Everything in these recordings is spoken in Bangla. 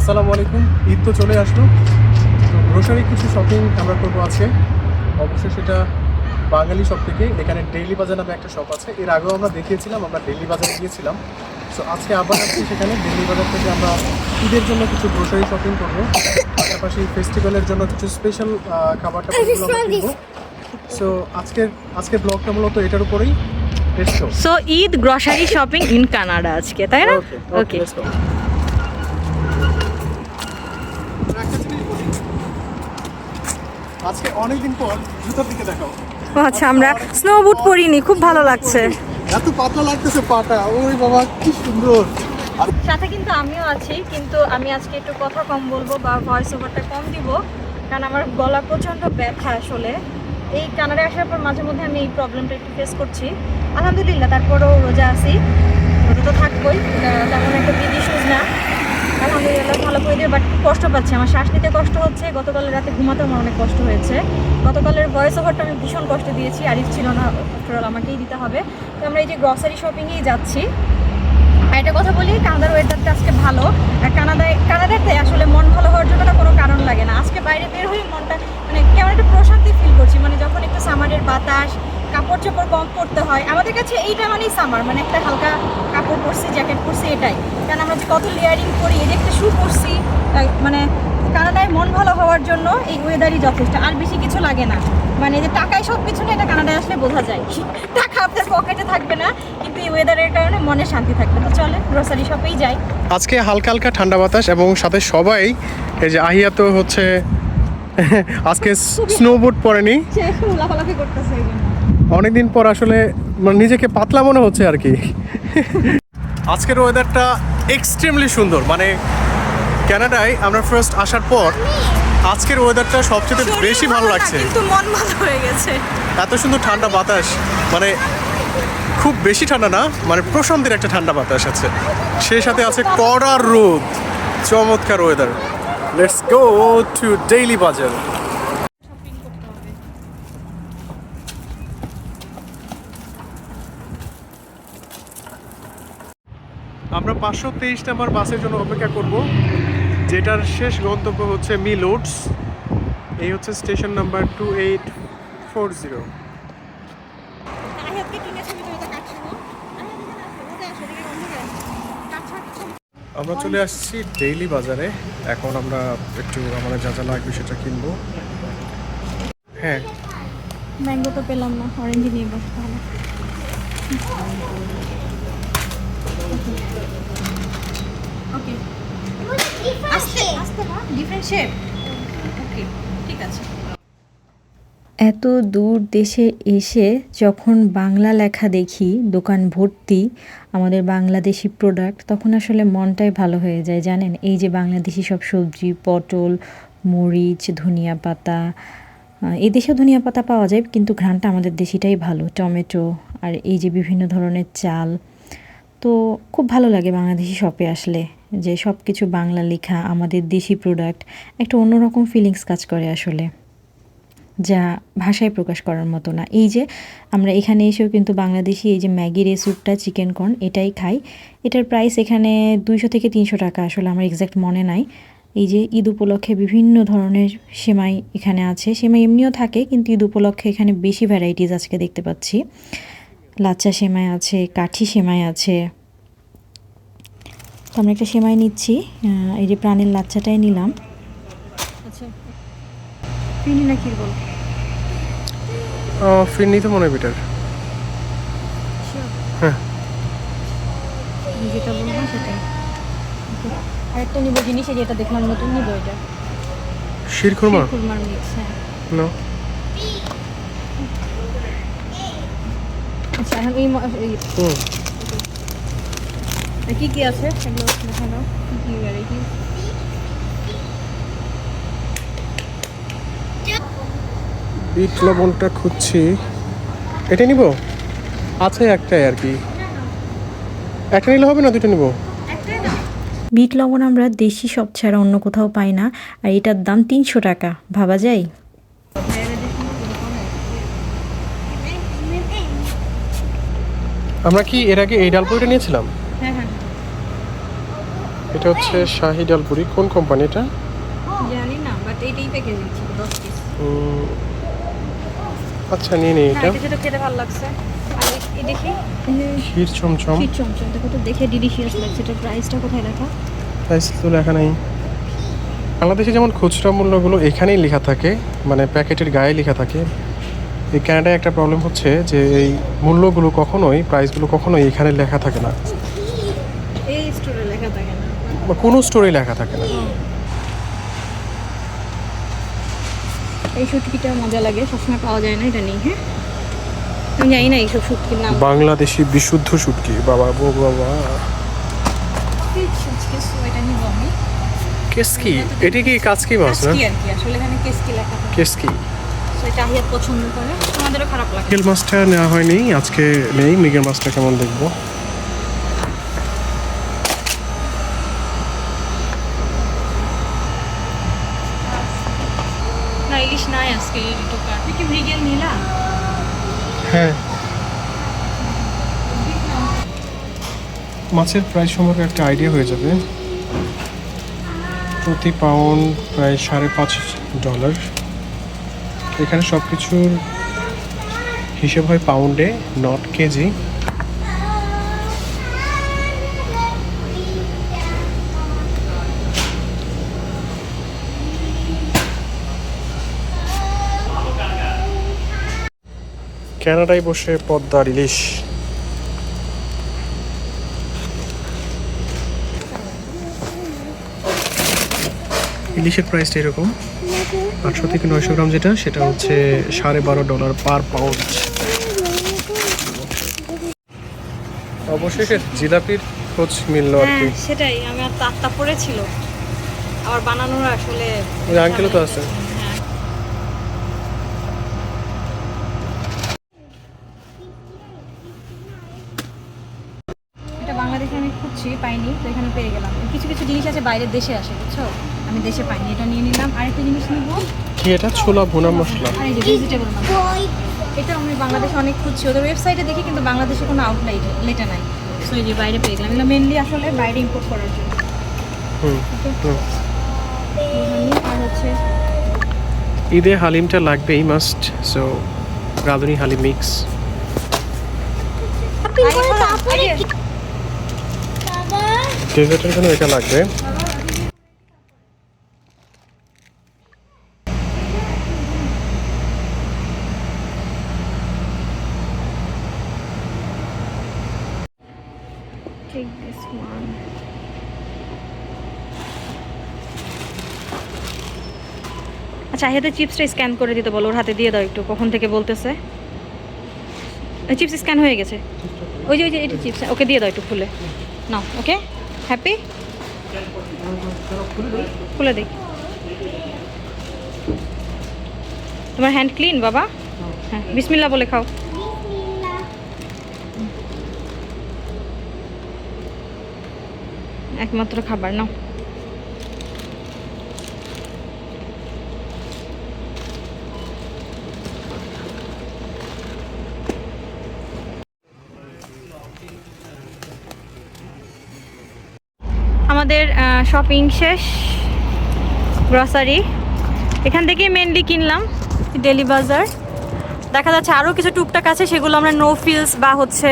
আসসালামু আলাইকুম। ঈদ তো চলে আসলো। তো গ্রোসারি কিছু শপিং আমরা করব আছে অবশ্যই সেটা বাঙালি শপ থেকে। এখানে ডেইলি বাজার নামে একটা শপ আছে। এর আগেও আমরা দেখিয়েছিলাম আমরা ডেইলি বাজারে গিয়েছিলাম। সো আজকে আবার আছি সেখানে ডেইলি বাজার থেকে আমরা ঈদের জন্য কিছু গ্রোসারি শপিং করব। পাশাপাশি ফেস্টিভ্যালের জন্য কিছু স্পেশাল খাবার টাবারগুলো সো আজকের আজকের ব্লগটা মূলত এটার উপরেই so Eid grocery shopping in Canada আজকে তাই না? ওকে আজকে অনেকদিন পর জুতার দিকে দেখাও আচ্ছা আমরা স্নো বুট পরিনি খুব ভালো লাগছে। এত পাতলা লাগতেছে পাটা ওই বাবা কি সুন্দর। সাথে কিন্তু আমিও আছি কিন্তু আমি আজকে একটু কথা কম বলব বা ভয়েস ওভারটা কম দিব কারণ আমার গলা প্রচণ্ড ব্যথা আসলে। এই কানাডায় আসার পর মাঝে মধ্যে আমি এই প্রবলেমটা একটু ফেস করছি। আলহামদুলিল্লাহ তারপরেও রোজা আছি। রোজা তো থাকবোই তেমন একটা বিধি না। আলহামদুলিল্লাহ, ভালো করে দিয়ে বাট কষ্ট পাচ্ছি। আমার শ্বাস নিতে কষ্ট হচ্ছে, গতকালের রাতে ঘুমাতে আমার অনেক কষ্ট হয়েছে। গতকালের ভয়েস ওভারটা আমি ভীষণ কষ্ট দিয়েছি আরিফ ছিল না আফটার আমাকেই দিতে হবে। তো আমরা এই যে গ্রসারি শপিংয়েই যাচ্ছি। আর একটা কথা বলি, কানাডার ওয়েদারটা আজকে ভালো। আর কানাডায়, কানাডাতে আসলে মন ভালো হওয়ার জন্য কোনো কারণ লাগে না। আজকে বাইরে বের হয়ে মনটা মানে কেমন একটা প্রশান্তি ফিল করছি। মানে যখন একটু সামারের বাতাস কাপড় চোপড় কম পরতে হয়। আমাদের কাছে এইটা মানেই সামার মানে একটা হালকা কাপড় পরছি জ্যাকেট পরছি এটাই। কারণ আমরা যে কত লেয়ারিং করি এই যে একটা শু পরছি মানে কানাডায় মন ভালো হওয়ার জন্য এই ওয়েদারই যথেষ্ট। আর বেশি কিছু লাগে না। মানে যে টাকায় সব কিছু না এটা কানাডায় আসলে বোঝা যায়। টাকা আপনার পকেটে থাকবে না কিন্তু এই ওয়েদারের কারণে মনে শান্তি থাকবে তো চলে গ্রোসারি শপেই যাই। আজকে হালকা হালকা ঠান্ডা বাতাস এবং সাথে সবাই এই যে আহিয়া তো হচ্ছে আজকে স্নোবোর্ড পরেনি। সে লাফালাফি করতেছে এই জন্য। অনেকদিন পর আসলে মানে নিজেকে পাতলা মনে হচ্ছে আর কি। আজকের ওয়েদারটা এক্সট্রিমলি সুন্দর। মানে কানাডায় আমরা ফার্স্ট আসার পর আজকের ওয়েদারটা সবচেয়ে বেশি ভালো লাগছে। কিন্তু মন ভালো হয়ে গেছে। এত সুন্দর ঠান্ডা বাতাস। মানে খুব বেশি ঠান্ডা না মানে প্রশান্তির একটা ঠান্ডা বাতাস আছে। সেই সাথে আছে কড়ার রোদ। চমৎকার weather let's go to daily bazaar আমরা পাঁচশো তেইশ নাম্বার বাসের জন্য অপেক্ষা করব। যেটার শেষ গন্তব্য হচ্ছে মিলোডস। এই হচ্ছে station number two eight four zero. আমরা চলে আসছি ডেইলি বাজারে। এখন আমরা একটু আমাদের যা যা লাগবে সেটা কিনবো। হ্যাঁ। ম্যাঙ্গো তো পেলাম না অরেঞ্জ নিয়ে বসতে হবে ওকে আস্তে আস্তে না? ডিফারেন্ট শেপ ওকে ঠিক আছে। এত দূর দেশে এসে যখন বাংলা লেখা দেখি দোকান ভর্তি আমাদের বাংলাদেশি প্রোডাক্ট তখন আসলে মনটাই ভালো হয়ে যায় জানেন? এই যে বাংলাদেশি সব সবজি পটল মরিচ ধনিয়া পাতা আহ, এই দেশেও ধনিয়া পাতা পাওয়া যায় কিন্তু ঘ্রাণটা আমাদের দেশিটাই ভালো টমেটো আর এই যে বিভিন্ন ধরনের চাল। তো খুব ভালো লাগে বাংলাদেশি শপে আসলে। যে সব কিছু বাংলা লেখা, আমাদের দেশি প্রোডাক্ট একটা অন্যরকম ফিলিংস কাজ করে আসলে, যা ভাষায় প্রকাশ করার মতো না। এই যে আমরা এখানে এসেও কিন্তু বাংলাদেশি এই যে ম্যাগির এই স্যুপটা, চিকেন কর্ন এটাই খাই। এটার প্রাইস এখানে দুইশো থেকে তিনশো টাকা আসলে আমার এক্স্যাক্ট মনে নাই। এই যে ঈদ উপলক্ষে বিভিন্ন ধরনের সেমাই এখানে আছে। সেমাই এমনিও থাকে, কিন্তু ঈদ উপলক্ষে এখানে বেশি ভ্যারাইটিস আজকে দেখতে পাচ্ছি। লাচ্চা সেমাই আছে, কাঠি সেমাই আছে তো আমরা একটা সেমাই নিচ্ছি এই যে প্রাণের লাচ্চাটাই নিলাম। আচ্ছা। ফিনি না কি বল ফিরনি তো মনে হয় বেটার হ্যাঁ। যেটা বলব সেটাই। আরেকটা নিব জিনিস যেটা দেখলাম নতুন নিব এটা। শিরখুরমা খুরমার মিক্স হ্যাঁ। নো আচ্ছা এখন এই কি কি আছে? এগুলো দেখানো। কি কি ভ্যারাইটি বিট লবণটা খুঁজছি। এটা নিব? আছে একটাই আর কি। একটা নিলে হবে না দুটো নিব? বিট লবণ আমরা দেশি সব ছাড়া অন্য কোথাও পাই না। আর এটার দাম তিনশো টাকা। ভাবা যায়? আমরা কি এর আগে এই ডাল পুরিটা নিয়েছিলাম? এটা হচ্ছে শাহি ডালপুরি কোন কোম্পানি এটা? জানি না বাট এইটাই প্যাকেজিং ছিল পিস আচ্ছা নিয়ে নিই হ্যাঁ এটা। এটা খেতে ভালো লাগছে। আর এই দেখি। ক্ষীর চমচম। ক্ষীর চমচম দেখো তো দেখে ডিলিশিয়াস লাগছে প্রাইসটা কোথায় লেখা? প্রাইস তো লেখা নেই। বাংলাদেশে যেমন খুচরা মূল্যগুলো এখানেই লেখা থাকে মানে প্যাকেটের গায়ে লেখা থাকে এই ক্যানাডায় একটা প্রবলেম হচ্ছে যে এই মূল্যগুলো কখনোই প্রাইসগুলো কখনোই এখানে লেখা থাকে না এই স্টোরে লেখা থাকে না বা কোনো স্টোরে লেখা থাকে না। এই শুটকিটা মজা লাগে সবসময় পাওয়া যায় না এটা নেই হ্যাঁ? আমি জানি না এইসব শুটকির নাম। বাংলাদেশি বিশুদ্ধ শুটকি বাবা বো বাবা। কেসকি? এটি কি কাজকি মাছ না? আসলে এখানে কেসকি লেখা থাকে। কেসকি। এটা পছন্দ করে আমাদেরও খারাপ লাগে। মাছটা নেওয়া হয়নি আজকে নেই মিগেল মাছটা কেমন দেখব না ইলিশ নাই আজকে এই টোকা তুই কি মৃগেল নিলা হ্যাঁ মাছের প্রাইস সম্পর্কে একটা আইডিয়া হয়ে যাবে। প্রতি পাউন্ড প্রায় সাড়ে পাঁচ ডলার এখানে সব কিছুর হিসেব হয় পাউন্ডে নট কেজি কানাডায় বসে পদ্মার ইলিশ ইলিশের প্রাইসটা এরকম আটশো থেকে নয়শো গ্রাম যেটা সেটা হচ্ছে সাড়ে বারো ডলার পার পাউন্ড অবশেষে জিলাপির খোঁজ মিললো আর কি। হ্যাঁ সেটাই আমার তো আত্মা পড়েছিল। আবার বানানোর আসলে ওই আঙ্কেলও তো আছে হ্যাঁ এটা বাংলাদেশে আমি খুঁজছি পাইনি তো এখানে পেয়ে গেলাম কিছু জিনিস বাইরের দেশে আসে বুঝছ? আমি দেশে পাইনি এটা নিয়ে নিলাম। আরেকটা জিনিস নিবো। কি এটা? ছোলা ভুনা মশলা। আর এই ভেজিটেবল এটা আমি বাংলাদেশে অনেক খুঁজছি। ওদের ওয়েবসাইটে দেখি কিন্তু বাংলাদেশে কোনো আউটলাইট লেটা নাই। সো এই যে বাইরে পেয়ে গেলাম। এগুলো মেনলি আসলে বাইরে ইম্পোর্ট করার জন্য। আর হচ্ছে ঈদে হালিমটা লাগবেই মাস্ট সো রাঁধুনি হালিম মিক্স ডেজার্টের জন্য এটা লাগবে. আচ্ছা হাতে চিপসটা স্ক্যান করে দিতে বলো, ওর হাতে দিয়ে দাও একটু, কখন থেকে বলতেছে? চিপস স্ক্যান হয়ে গেছে। ওই যে ওই যে, এটা চিপস, ওকে দিয়ে দাও একটু খুলে। নাও, ওকে? হ্যাপি? খুলে দেখি। তোমার হ্যান্ড ক্লিন বাবা? হ্যাঁ বিসমিল্লা বলে খাও। একমাত্র খাবার নাও। আমাদের শপিং শেষ গ্রসারি এখান থেকেই মেনলি কিনলাম ডেলি বাজার দেখা যাচ্ছে আরও কিছু টুকটাক আছে, সেগুলো আমরা নো ফিলস বা হচ্ছে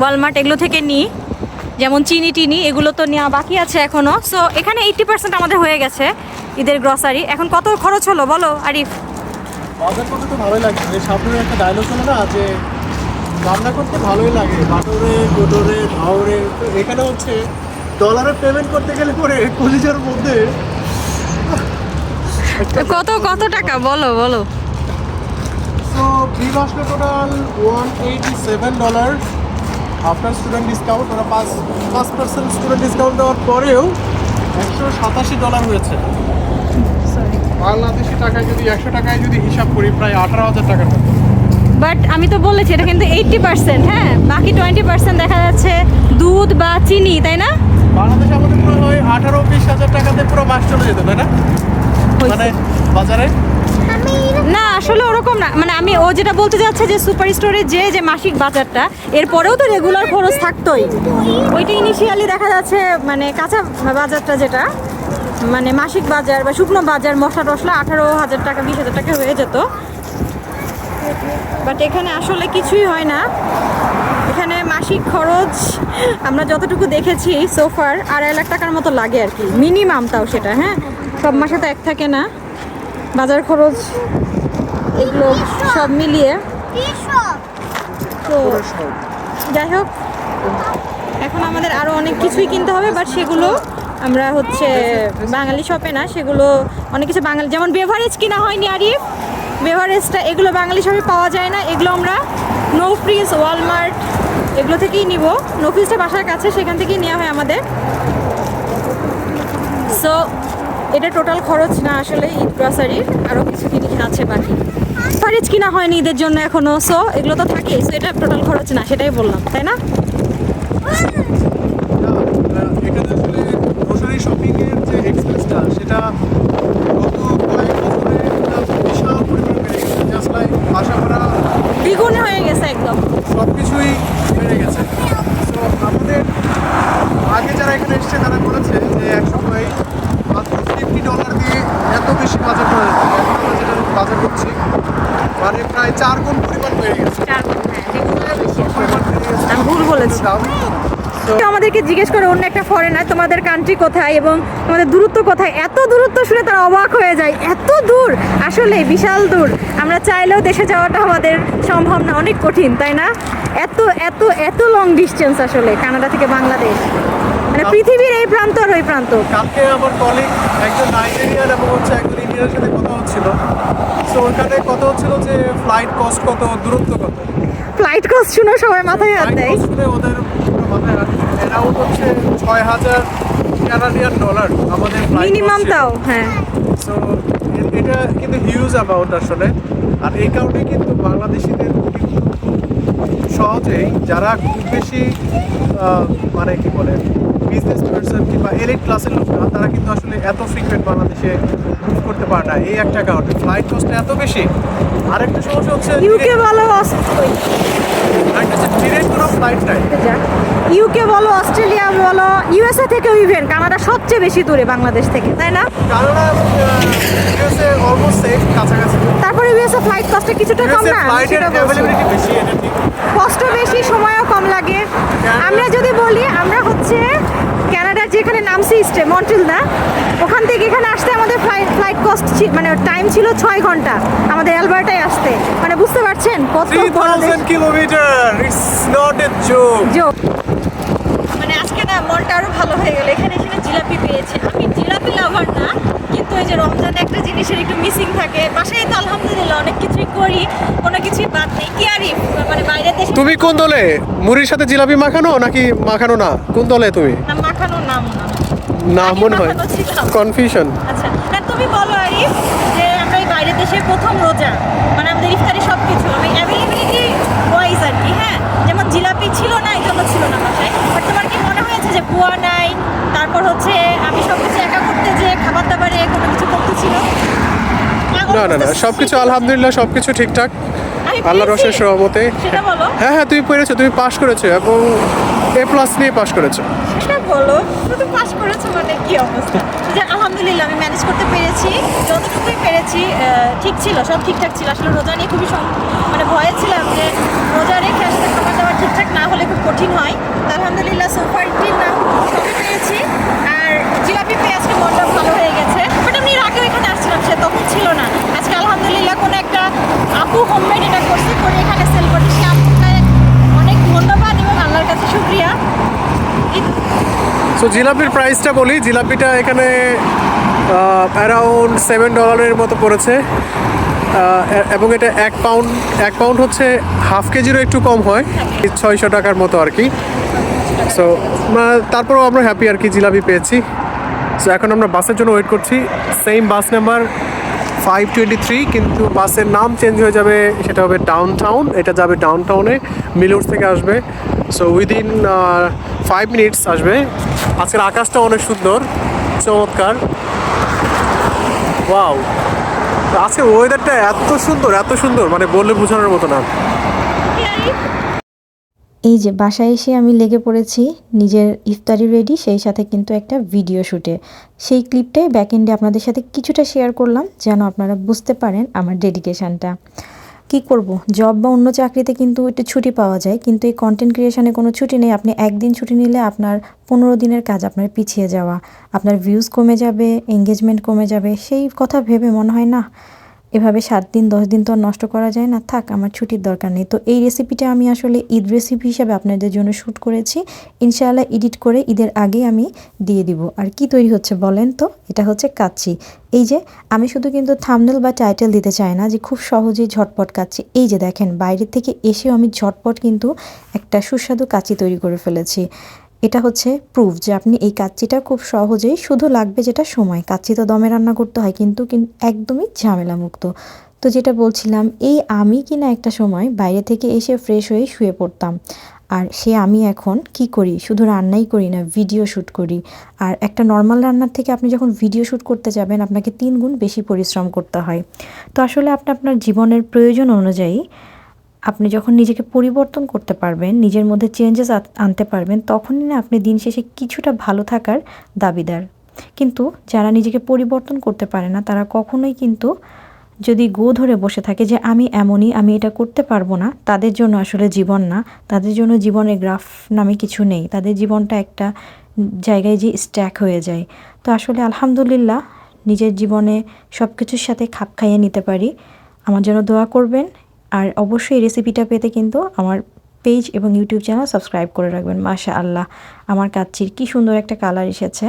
ওয়ালমার্ট এগুলো থেকে নিই। যেমন চিনি টিনি, এগুলো তো নেওয়া বাকি আছে এখনও সো এখানে এইট্টি পার্সেন্ট আমাদের হয়ে গেছে ঈদের গ্রসারি এখন কত খরচ হলো বলো, আরিফ? বাজার করতে তো ভালোই একটা রান্না করতে ভালোই লাগে। বাটরে গোটরে ধাওরে এখানে হচ্ছে ডলারে পেমেন্ট করতে গেলে পরে কলিজার মধ্যে কত কত টাকা? বলো বলো। সো বিল আসলো total one eighty seven dollar after student discount ওরা পাঁচ পাঁচ পার্সেন্ট স্টুডেন্ট ডিসকাউন্ট দেওয়ার পরেও একশো সাতাশি ডলার হয়েছে। বাংলাদেশি টাকায় যদি একশো টাকায় যদি হিসাব করি প্রায় আঠারো হাজার টাকার মতো। বাট আমি তো বলেছি এটা কিন্তু এইটটি পার্সেন্ট হ্যাঁ? বাকি টোয়েন্টি পার্সেন্ট দেখা যাচ্ছে দুধ বা চিনি তাই না? বাংলাদেশে আমাদের পুরো ওই আঠারো বিশ হাজার টাকাতে পুরো মাস চলে যেত তাই না? মানে বাজারে? না আসলে ওরকম না। মানে আমি ও যেটা বলতে যাচ্ছে যে সুপার স্টোরে যে যে মাসিক বাজারটা এরপরেও তো রেগুলার খরচ থাকতোই। ওইটা ইনিশিয়ালি দেখা যাচ্ছে মানে কাঁচা বাজারটা যেটা মানে মাসিক বাজার বা শুকনো বাজার মশলা টশলা আঠারো হাজার টাকা বিশ হাজার টাকা হয়ে যেত। বাট এখানে আসলে কিছুই হয় না। এখানে মাসিক খরচ আমরা যতটুকু দেখেছি সোফার আড়াই লাখ টাকার মতো লাগে আর কি। মিনিমাম তাও সেটা হ্যাঁ? সব মাসে তো এক থাকে না। বাজার খরচ, এগুলো সব মিলিয়ে। তো যাই হোক, এখন আমাদের আরও অনেক কিছুই কিনতে হবে বাট সেগুলো আমরা হচ্ছে বাঙালি শপে না, সেগুলো অনেক কিছু বাঙালি, যেমন বেভারেজ কিনা হয়নি, আরিফ। বেভারেজটা এগুলো বাঙালি শপে পাওয়া যায় না। এগুলো আমরা নো ফ্রিজ ওয়ালমার্ট এগুলো থেকেই নিব। নো ফ্রিজটা বাসার কাছে, সেখান থেকেই নেওয়া হয় আমাদের। সো এটা টোটাল খরচ না আসলে ঈদ গ্রসারির আরও কিছু জিনিস আছে বাকি। ফ্রিজ কিনা হয়নি ঈদের জন্য এখনও সো এগুলো তো থাকেই সো এটা টোটাল খরচ না, সেটাই বললাম, তাই না? সেটা কয়েক বছরে বিশাল পরিমাণে বেড়ে গেছে। জাস্ট লাইক ভাড়া দ্বিগুণ হয়ে গেছে একদম। সব কিছুই বেড়ে গেছে। তো আমাদের আগে যারা এখানে এসছে তারা বলেছে যে এক সময় মাত্র ফিফটি ডলার দিয়ে এত বেশি বাজার করা যেত। এখন আমরা যেটা বাজার করছি মানে প্রায় চার গুণ পরিমাণ বেড়ে গেছে। বেড়ে গেছে। ভুল বলেছি। দাম আমাদেরকে জিজ্ঞেস করে অন্য একটা ফরেনার তোমাদের কান্ট্রি কোথায় এবং তোমাদের দূরত্ব কোথায়? এত দূরত্ব শুনে তারা অবাক হয়ে যায়। এত দূর! আসলে বিশাল দূর। আমরা চাইলেও দেশে যাওয়াটা আমাদের সম্ভব না অনেক কঠিন তাই না? এত এত এত লং ডিস্টেন্স আসলে কানাডা থেকে বাংলাদেশ। মানে পৃথিবীর এই প্রান্ত আর ওই প্রান্ত। কালকে আমার কলিগ একজন নাইজেরিয়ান এবং হচ্ছে একজন ইন্ডিয়ানের সাথে কথা হচ্ছিল। তো ওখানে কথা হচ্ছিল যে ফ্লাইট কস্ট কত দূরত্ব কত? ফ্লাইট কস্ট শুনে সবার মাথায় হাত দেয়। ওদের মাথায় অ্যারাউন্ড হচ্ছে ছয় হাজার কানাডিয়ান ডলার আমাদের মিনিমাম তাও হ্যাঁ। সো এটা কিন্তু হিউজ অ্যামাউন্ট আসলে। আর এই কারণে কিন্তু বাংলাদেশিদের সহজেই যারা খুব বেশি মানে কি বলে বিজনেস পার্সন কিংবা এলিট ক্লাসের লোক না তারা কিন্তু আসলে এত ফ্রিকুয়েন্ট বাংলাদেশে মুভ করতে পারে না। এই একটা কারণে। ফ্লাইট কস্ট এত বেশি। আরেকটা সমস্যা হচ্ছে ইউকে আরেকটা হচ্ছে ডিরেক্ট কোনো ফ্লাইট নাই। ইউকে বলো অস্ট্রেলিয়া বলো ইউএসএ থেকেও ইভেন কানাডা সবচেয়ে বেশি দূরে বাংলাদেশ থেকে তাই না? কানাডা ইউএসএ অলমোস্ট কাছাকাছি। তারপরে ইউএসএ ফ্লাইট কস্টটা কিছুটা কম না ফ্লাইটের অ্যাভেলেবিলিটি বেশি কষ্ট বেশি সময়ও কম লাগে। আমরা যদি বলি আমরা হচ্ছে যেখানে নামছি স্টে মন্ট্রিল না ওখান থেকে এখানে আসতে আমাদের ফ্লাইট ফ্লাইট কস্ট মানে টাইম ছিল ছয় ঘণ্টা আমাদের অ্যালবার্টায় আসতে। মানে বুঝতে পারছেন কত বড় দেশ। 3000 kilometer it's not a joke না মনটা আরও ভালো হয়ে গেল। এখানে এখানে জিলাপি পেয়েছি। আমি জিলাপি লাভার না কিন্তু ওই যে রমজানে একটা জিনিসের একটু মিসিং থাকে। বাসায় তো আলহামদুলিল্লাহ অনেক কিছুই করি কোনো কিছুই বাদ নেই। কি আরই মানে বাইরের দেশে তুমি কোন দলে? মুড়ির সাথে জিলাপি মাখানো নাকি মাখানো না? কোন দলে তুমি? না মাখানো নাম না। না মনে হয়। কনফিউশন আচ্ছা। তুমি বলো আরিফ যে আমরা এই বাইরের দেশে প্রথম রোজা। মানে আমাদের ইফতারি হয়েছে যে বুয়া নাই তারপর হচ্ছে আমি সব কিছু একা করতে যে খাবার দাবারে কোনো কিছু করতেছিল না না না সবকিছু আলহামদুলিল্লাহ সবকিছু ঠিকঠাক। আমি আল্লাহর পেরেছি। রসের সহমতে। সেটা বলো। হ্যাঁ হ্যাঁ তুমি পেরেছ তুমি পাশ করেছ এবং এ প্লাস নিয়ে পাশ করেছ। সেটা বলো তুমি পাস করেছ মানে কি অবস্থা? যে আলহামদুলিল্লাহ আমি ম্যানেজ করতে পেরেছি যতটুকুই পেরেছি ঠিক ছিল সব ঠিকঠাক ছিল। আসলে রোজা নিয়ে খুবই মানে ভয়ে ছিলাম যে রোজা রেখে ঠিকঠাক না হলে খুব কঠিন হয়। আলহামদুলিল্লাহ সোফার টিম না সবই পেয়েছি। আর জিলাপি পেয়ে আজকে মনটা ভালো হয়ে গেছে। বাট আমি এর আগেও এখানে আসছিলাম, সে তখন ছিল না। আজকে আলহামদুলিল্লাহ কোনো একটা আপু হোমমেড এটা করছে, করে এখানে সেল করছে। সে আপুকে অনেক ধন্যবাদ এবং আল্লাহর কাছে শুক্রিয়া। সো জিলাপির প্রাইসটা বলি, জিলাপিটা এখানে অ্যারাউন্ড সেভেন ডলারের মতো পড়েছে। এবং এটা এক পাউন্ড এক পাউন্ড হচ্ছে হাফ কেজিরও একটু কম হয়। ছয়শো টাকার মতো আর কি। সো তারপরেও আমরা হ্যাপি আর কি, জিলাপি পেয়েছি। সো এখন আমরা বাসের জন্য ওয়েট করছি। Same bus number five twenty three কিন্তু বাসের নাম চেঞ্জ হয়ে যাবে, সেটা হবে ডাউন টাউন এটা যাবে ডাউন টাউনে মিলোর্স থেকে আসবে। সো উইদিন ফাইভ মিনিটস আসবে। আজকের আকাশটা অনেক সুন্দর, চমৎকার। ওয়াও আজকে ওয়েদারটা এত সুন্দর এত সুন্দর মানে বললে বোঝানোর মতো না। এই যে বাসায় এসে আমি লেগে পড়েছি, নিজের ইফতারি রেডি সেই সাথে কিন্তু একটা ভিডিও শুটে সেই ক্লিপটাই ব্যাক এন্ডে আপনাদের সাথে কিছুটা শেয়ার করলাম, যেন আপনারা বুঝতে পারেন আমার ডেডিকেশানটা কি করব? জব বা অন্য চাকরিতে কিন্তু একটু ছুটি পাওয়া যায়, কিন্তু এই কন্টেন্ট ক্রিয়েশনে কোনো ছুটি নেই। আপনি একদিন ছুটি নিলে আপনার পনেরো দিনের কাজ আপনার পিছিয়ে যাওয়া, আপনার ভিউজ কমে যাবে এঙ্গেজমেন্ট কমে যাবে। সেই কথা ভেবে মনে হয় না? এভাবে সাত দিন, দশ দিন তো নষ্ট করা যায় না। থাক, আমার ছুটির দরকার নেই। তো এই রেসিপিটা আমি আসলে ঈদ রেসিপি হিসাবে আপনাদের জন্য শ্যুট করেছি। ইনশাআল্লাহ এডিট করে ঈদের আগে আমি দিয়ে দিব। আর কি তৈরি হচ্ছে বলেন তো? এটা হচ্ছে কাচ্চি। এই যে, আমি শুধু কিন্তু থামনেল বা টাইটেল দিতে চাই না যে খুব সহজেই ঝটপট কাচ্চি। এই যে দেখেন, বাইরে থেকে এসেও আমি ঝটপট কিন্তু একটা সুস্বাদু কাচ্চি তৈরি করে ফেলেছি। এটা হচ্ছে প্রুফ যে আপনি এই কাচ্চিটা খুব সহজেই শুধু লাগবে যেটা সময়। কাচ্চি তো দমে রান্না করতে হয়, কিন্তু একদমই ঝামেলা মুক্ত তো যেটা বলছিলাম, এই আমি কিনা একটা সময় বাইরে থেকে এসে ফ্রেশ হয়ে শুয়ে পড়তাম। আর সে আমি এখন কি করি? শুধু রান্নাই করি না ভিডিও শ্যুট করি। আর একটা নর্মাল রান্নার থেকে আপনি যখন ভিডিও শ্যুট করতে যাবেন, আপনাকে তিন গুণ বেশি পরিশ্রম করতে হয়। তো আসলে আপনি, আপনার জীবনের প্রয়োজন অনুযায়ী আপনি যখন নিজেকে পরিবর্তন করতে পারবেন, নিজের মধ্যে চেঞ্জেস আনতে পারবেন, তখনই না আপনি দিন শেষে কিছুটা ভালো থাকার দাবিদার। কিন্তু যারা নিজেকে পরিবর্তন করতে পারে না, তারা কখনোই কিন্তু যদি গো ধরে বসে থাকে যে আমি এমনই, আমি এটা করতে পারব না, তাদের জন্য আসলে জীবন না। তাদের জন্য জীবনের গ্রাফ নামে কিছু নেই। তাদের জীবনটা একটা জায়গায় যে স্ট্যাক হয়ে যায়। তো আসলে আলহামদুলিল্লাহ নিজের জীবনে সব কিছুর সাথে খাপ খাইয়ে নিতে পারি। আমার জন্য দোয়া করবেন। আর অবশ্যই রেসিপিটা পেতে কিন্তু আমার পেজ এবং ইউটিউব চ্যানেল সাবস্ক্রাইব করে রাখবেন মাশা আল্লাহ আমার কাচ্চির কি সুন্দর একটা কালার এসেছে।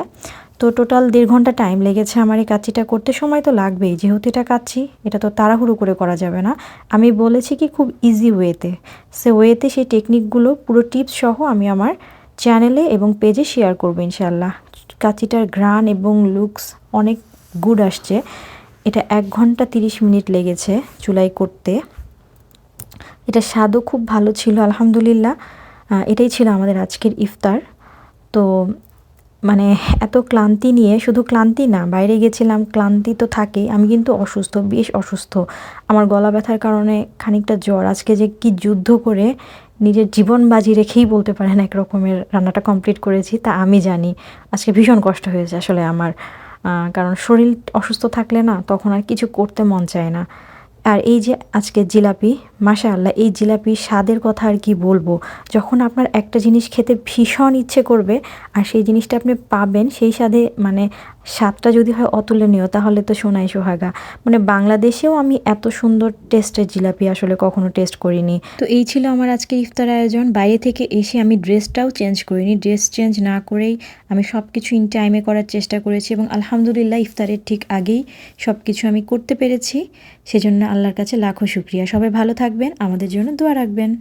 তো টোটাল দেড় ঘণ্টা টাইম লেগেছে আমার এই কাচ্চিটা করতে, সময় তো লাগবেই। যেহেতু এটা কাচ্চি, এটা তো তাড়াহুড়ো করে করা যাবে না। আমি বলেছি কি খুব ইজি ওয়েতে সে ওয়েতে সেই টেকনিকগুলো পুরো টিপস সহ আমি আমার চ্যানেলে এবং পেজে শেয়ার করব ইনশাল্লাহ কাচ্চিটার ঘ্রাণ এবং লুকস অনেক গুড আসছে। এটা এক ঘণ্টা তিরিশ মিনিট লেগেছে চুলাই করতে। এটা স্বাদও খুব ভালো ছিল, আলহামদুলিল্লাহ। এটাই ছিল আমাদের আজকের ইফতার। তো মানে এত ক্লান্তি নিয়ে, শুধু ক্লান্তি না, বাইরে গেছিলাম, ক্লান্তি তো থাকেই। আমি কিন্তু অসুস্থ, বেশ অসুস্থ। আমার গলা ব্যথার কারণে খানিকটা জ্বর। আজকে যে কি যুদ্ধ করে নিজের জীবন বাজি রেখেই বলতে পারেন এক রকমের রান্নাটা কমপ্লিট করেছি, তা আমি জানি। আজকে ভীষণ কষ্ট হয়েছে আসলে আমার। কারণ শরীর অসুস্থ থাকলে না, তখন আর কিছু করতে মন চায় না। আর এই যে আজকে জিলাপি মাশা আল্লাহ এই জিলাপির স্বাদের কথা আর কি বলব। যখন আপনার একটা জিনিস খেতে ভীষণ ইচ্ছে করবে আর সেই জিনিসটা আপনি পাবেন, সেই স্বাদে মানে স্বাদটা যদি হয় অতুলনীয়, তাহলে তো সোনাই সোহাগা। মানে বাংলাদেশেও আমি এত সুন্দর টেস্টের জিলাপি আসলে কখনো টেস্ট করিনি। তো এই ছিল আমার আজকে ইফতার আয়োজন। বাইরে থেকে এসে আমি ড্রেসটাও চেঞ্জ করিনি। ড্রেস চেঞ্জ না করেই আমি সব কিছু ইন টাইমে করার চেষ্টা করেছি এবং আলহামদুলিল্লাহ ইফতারের ঠিক আগেই সব কিছু আমি করতে পেরেছি। সেজন্য আল্লাহর কাছে লাখো শুক্রিয়া। সবাই ভালো থাকবেন আমাদের জন্য দোয়া রাখবেন।